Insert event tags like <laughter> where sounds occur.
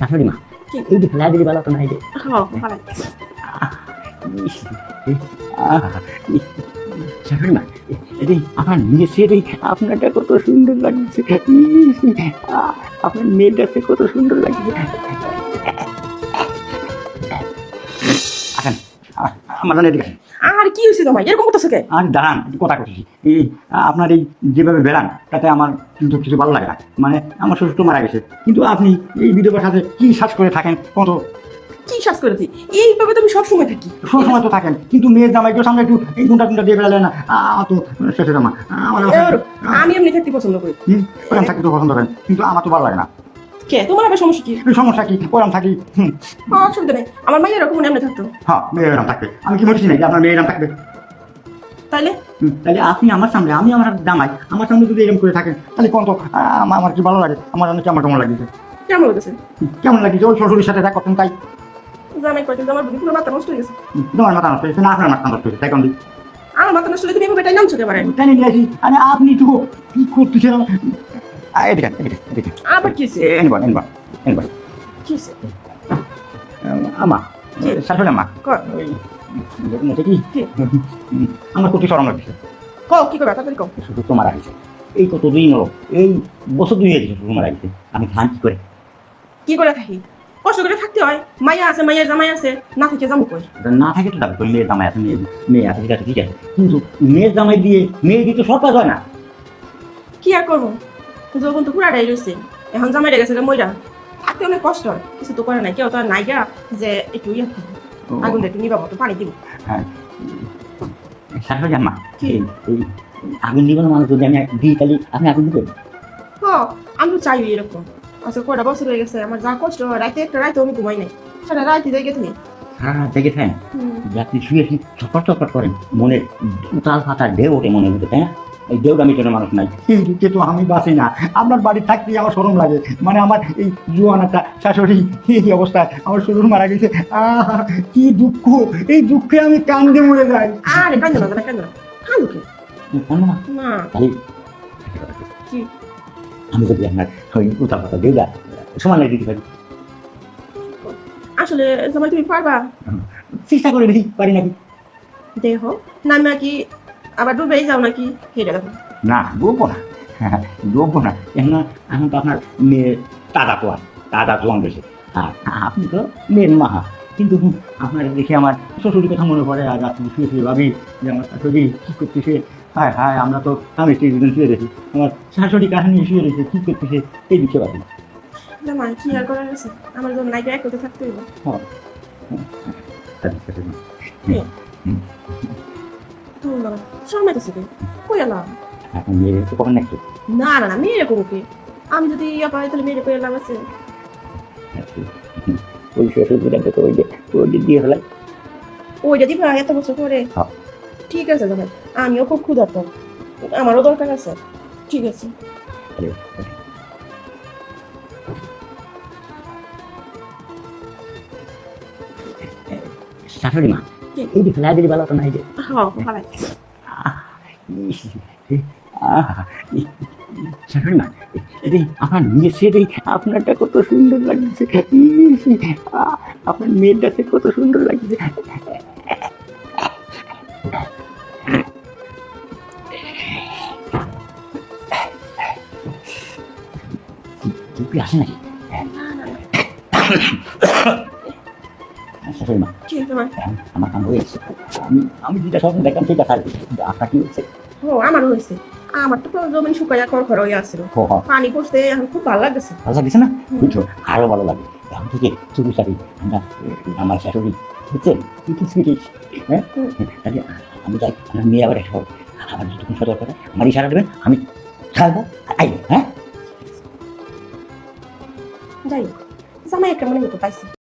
শাশুড়ি মা কি? এই যে দিলি ভালো তো নাই রে হ্যাঁ ভালো ইস, এ, আহ, ইস, শাশুড়ি মা এটাই আমার মেয়ে সেটাই আপনারটা কত সুন্দর লাগছে আপনার মেয়েটা সে কত সুন্দর লাগছে আসেন আমার এদিকে আসেন। আর কি হয়েছে তোমার এরকম করতেছো কে? আর দাঁড়ান কথা করছি এই আপনার এই যেভাবে বেড়ান তাতে আমার কিন্তু কিছু ভালো লাগে না। মানে আমার শ্বশুর তো মারা গেছে। কিন্তু আপনি এই বিধবার সাথে কি শ্বাস করে থাকেন? কত? কি শ্বাস করে তুই এইভাবে তুমি সবসময় থাকি। সব সময় তো থাকেন। কিন্তু মেয়ের জামাইকে সামনে একটু এই দিয়ে বেড়ালেন না। তো শেষের জামা। আমি এমনি থাকতে পছন্দ করি। হুম, ওরম থাকি তো পছন্দ করেন। কিন্তু আমার তো ভালো লাগে না। কে? তোমার আবার সমস্যা কি? সমস্যা কি? ওরম থাকি। অসুবিধা নেই। আমার এরকম এমনি থাকতো। হ্যাঁ মেয়ে এরম থাকবে। আমি কি বলছি না যে আপনার মেয়ে এরম থাকবে। তাইলে? হুম, তাহলে আপনি আমার সামনে আমি আমার জামাই আমার সামনে যদি এরকম করে থাকেন তাহলে কোন তো আ, আমার কি ভালো লাগে? আমার কেমন কেমন লাগছে কেমন লাগতেছে? কেমন লাগছে ওই শ্বশুরের সাথে দেখা করতেন তাই। জামাই কয় আমার বুদ্ধি পুরো মাথা নষ্ট হয়ে গেছে। তোমার মাথা নষ্ট হয়েছে না আপনার মাথা নষ্ট হয়েছে তাই কোন আমার মাথা নষ্ট হলে তুমি এভাবে নামছো নিয়ে আসি। আরে আপনি তো কি করতেছেন? এদিকে এদিকে এদিকে আবার কি হয়েছে? এনবার এনবার এনবার কি হয়েছে? আমা কি? আমার সরম লাগছে। কও করবা? তাড়াতাড়ি কও শুধু এই হলো? এই বছর দুই হয়ে গেছে শুধু মারা গেছে আমি ধান কি করে? কি করে থাকি? কষ্ট করে থাকতে হয়। মাইয়া আছে মাইয়ার জামাই আছে। না থেকে যাব কই? না থাকে তো যাবে তোর মেয়ের জামাই আছে মেয়ে মেয়ে আছে ঠিক আছে ঠিক আছে। কিন্তু মেয়ের জামাই দিয়ে মেয়ে দিয়ে তো সব কাজ হয় না। কি আর করব? যখন তো পুরাটাই রয়েছে এখন জামাই গেছে গা মইরা থাকতে অনেক কষ্ট হয়। কিছু তো করে নাই। কেউ তো আর নাই গা যে একটু ইয়ে আগুন একটু নিবা মতো পানি দিব। হ্যাঁ কি? আগুন দিব না মানুষ যদি আমি দিই তাহলে আপনি আগুন দিবেন হ আমি চাই এরকম। আচ্ছা কয়টা বছর হয়ে গেছে? আমার যা কষ্ট হয়। রাতে একটা রাতে আমি ঘুমাই নাই। সারা রাতে যাই গেছে সারা রাত জেগে থাকেন রাত্রি শুয়ে শুয়ে ছটফট ছটফট করেন মনে উতাল ফাটা ঢেউ ওঠে মনের ভিতরে তাই না? এই ঢেউটা মিটানোর মানুষ নাই। কিন্তু তো আমি বাঁচি না। আপনার বাড়ি থাকতেই আমার শরম লাগে। মানে আমার এই জুয়ান একটা শাশুড়ি এই অবস্থায় আমার শ্বশুর মারা গেছে। আহ কি দুঃখ। এই দুঃখে আমি কান্দে মরে যাই। আরে কান্দো না কান্দো না কান্দো না। না আমি যদি আপনার ওই উতাল ফাটা ঢেউটা সমান লাগে দিতে পারি। আসলে জামাই তুমি পারবা? চেষ্টা করে দেখি পারি নাকি। দেহ নামা কি আবার ডুবেই যাও নাকি? হেরে দেখো না ডুববো না। হ্যাঁ, <laughs> ডুববো না। কেন এখন তো আপনার মেয়ে দাদা তো আর দাদা জোয়ান রয়েছে আর আপনি তো মেয়ের মাহা কিন্তু আপনার দেখে আমার শ্বশুরের কথা মনে পড়ে আর রাত্রি শুয়ে শুয়ে ভাবি যে আমার শাশুড়ি কী করতেছে। হায় হায় আমরা তো আমি সেই দুদিন শুয়ে রয়েছি। আমার শাশুড়ি কাহিনী শুয়ে রয়েছে কী করতেছে এই দিকে ভাবি। জামাই কি আর করার আছে? আমার জন্য নাইকে এক করতে থাকতে হইব হ্যাঁ। শাশুড়ি। তুমি বাবা সময় তো সেটা কই এলাম এখন মেয়ে তো কখন নাকি না না না মেয়েরে করব কি? আমি যদি ইয়া পাই তাহলে মেয়েরে কই এলাম আছে। ওই শ্বশুরটা তো ওই যে ওই যে দিয়ে হলাই ওইটা দিবা এত বছর পরে? হ্যাঁ। ঠিক আছে জামাই। আমিও খুব ক্ষুধার্ত। আমারও দরকার আছে। ঠিক আছে। শাশুড়ি মা? এই ফেলা দিলি ভালো তো নাই যে। হ্যাঁ আহ, শাশুড়ি মা আমার সেটাই আপনারটা কত সুন্দর লাগছে। আপনার মেয়েটা সে কত সুন্দর লাগছে। আসে নাকি? এখন আমার কাম হয়েছে। আমি আমি যেটা স্বপ্ন দেখলাম সেটা আপনার কি হয়েছে? ও আমারও হয়েছে। আমার তো জমিন শুকাইয়া হয়ে আসছিল পানি পড়ছে এখন খুব ভালো লাগতেছে। ভালো লাগছে না? বুঝছ? আরও ভালো লাগে। এখন থেকে চুরি চারি আমরা আমার শাশুড়ি বুঝছেন? হ্যাঁ? তাহলে আমি যাই আমার মেয়ে আবার একটা আমার যতক্ষণ সদর করে আমার ইশারা দেবেন আমি ছাড়বো আই হ্যাঁ? যাই হোক। জামাই একটা মনে পাইছি।